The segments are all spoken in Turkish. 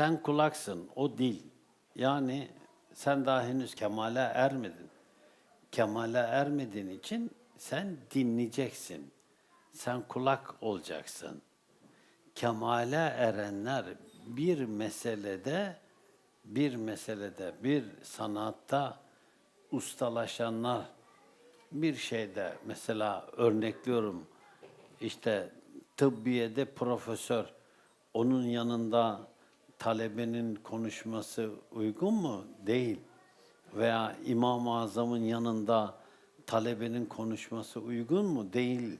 Sen kulaksın, o dil. Yani sen daha henüz kemale ermedin. Kemale ermediğin için sen dinleyeceksin. Sen kulak olacaksın. Kemale erenler bir meselede bir meselede, bir sanatta ustalaşanlar bir şeyde mesela örnekliyorum işte tıbbiyede profesör onun yanında talebenin konuşması uygun mu? Değil. Veya İmam-ı Azam'ın yanında talebenin konuşması uygun mu? Değil.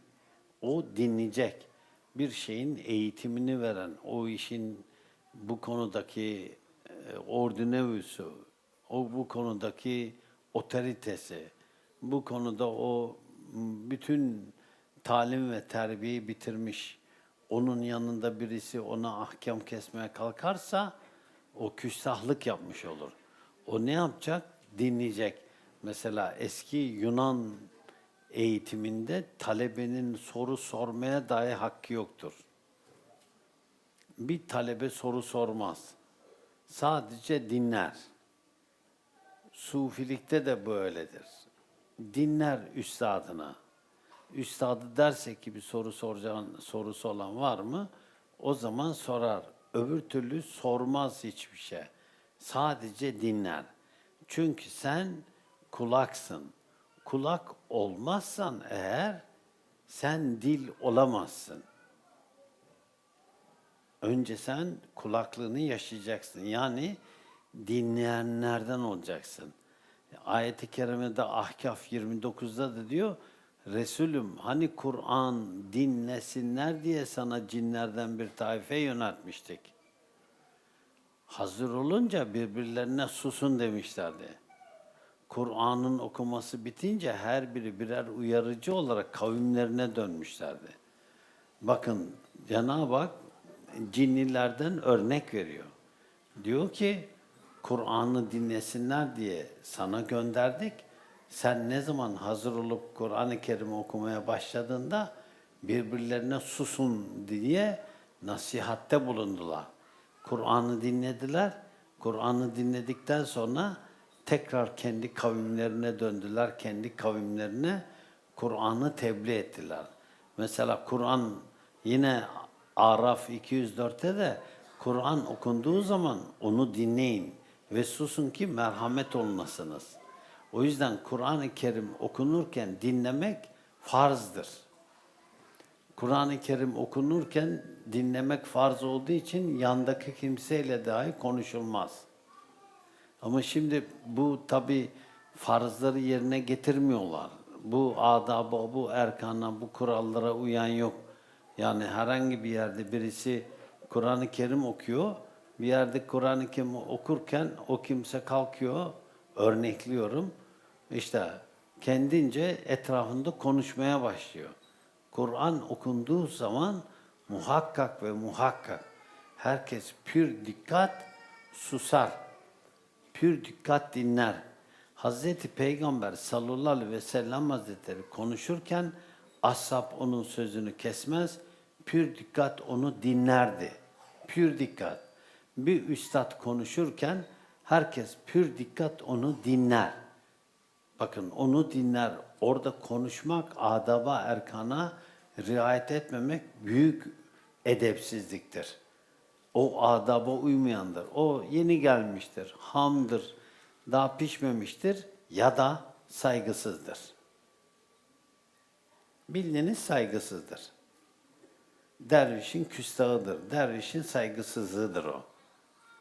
O dinleyecek. Bir şeyin eğitimini veren, o işin bu konudaki e, ordinevüsü, o bu konudaki otoritesi, bu konuda o bütün talim ve terbiyeyi bitirmiş, onun yanında birisi ona ahkam kesmeye kalkarsa o küstahlık yapmış olur. O ne yapacak? Dinleyecek. Mesela eski Yunan eğitiminde talebenin soru sormaya dahi hakkı yoktur. Bir talebe soru sormaz. Sadece dinler. Sufilikte de böyledir. Dinler üstadına. Üstadı derse ki bir soru soracağın sorusu olan var mı? O zaman sorar. Öbür türlü sormaz hiçbir şey. Sadece dinler. Çünkü sen kulaksın. Kulak olmazsan eğer sen dil olamazsın. Önce sen kulaklığını yaşayacaksın. Yani dinleyenlerden olacaksın. Ayet-i kerimede Ahkaf 29'da da diyor Resulüm hani Kur'an dinlesinler diye sana cinlerden bir taife yöneltmiştik. Hazır olunca birbirlerine susun demişlerdi. Kur'an'ın okuması bitince her biri birer uyarıcı olarak kavimlerine dönmüşlerdi. Bakın Cenab-ı Hak cinnilerden örnek veriyor. Diyor ki Kur'an'ı dinlesinler diye sana gönderdik. Sen ne zaman hazır olup Kur'an-ı Kerim okumaya başladığında birbirlerine susun diye nasihatte bulundular. Kur'an'ı dinlediler. Kur'an'ı dinledikten sonra tekrar kendi kavimlerine döndüler. Kendi kavimlerine Kur'an'ı tebliğ ettiler. Mesela Kur'an yine Araf 204'te de Kur'an okunduğu zaman onu dinleyin ve susun ki merhamet olunasınız. O yüzden Kur'an-ı Kerim okunurken dinlemek farzdır. Kur'an-ı Kerim okunurken dinlemek farz olduğu için yandaki kimseyle dahi konuşulmaz. Ama şimdi bu tabi farzları yerine getirmiyorlar. Bu adaba, bu erkana, bu kurallara uyan yok. Yani herhangi bir yerde birisi Kur'an-ı Kerim okuyor. Bir yerde Kur'an-ı Kerim okurken o kimse kalkıyor, örnekliyorum. İşte kendince etrafında konuşmaya başlıyor. Kur'an okunduğu zaman muhakkak ve muhakkak herkes pür dikkat susar. Pür dikkat dinler. Hazreti Peygamber sallallahu aleyhi ve sellem hazretleri konuşurken ashab onun sözünü kesmez. Pür dikkat onu dinlerdi. Pür dikkat. Bir üstad konuşurken herkes pür dikkat onu dinler. Bakın onu dinler. Orada konuşmak, adaba, erkana riayet etmemek büyük edepsizliktir. O adaba uymayandır. O yeni gelmiştir, hamdır, daha pişmemiştir ya da saygısızdır. Bildiğiniz saygısızdır. Dervişin küstahıdır, dervişin saygısızlığıdır o.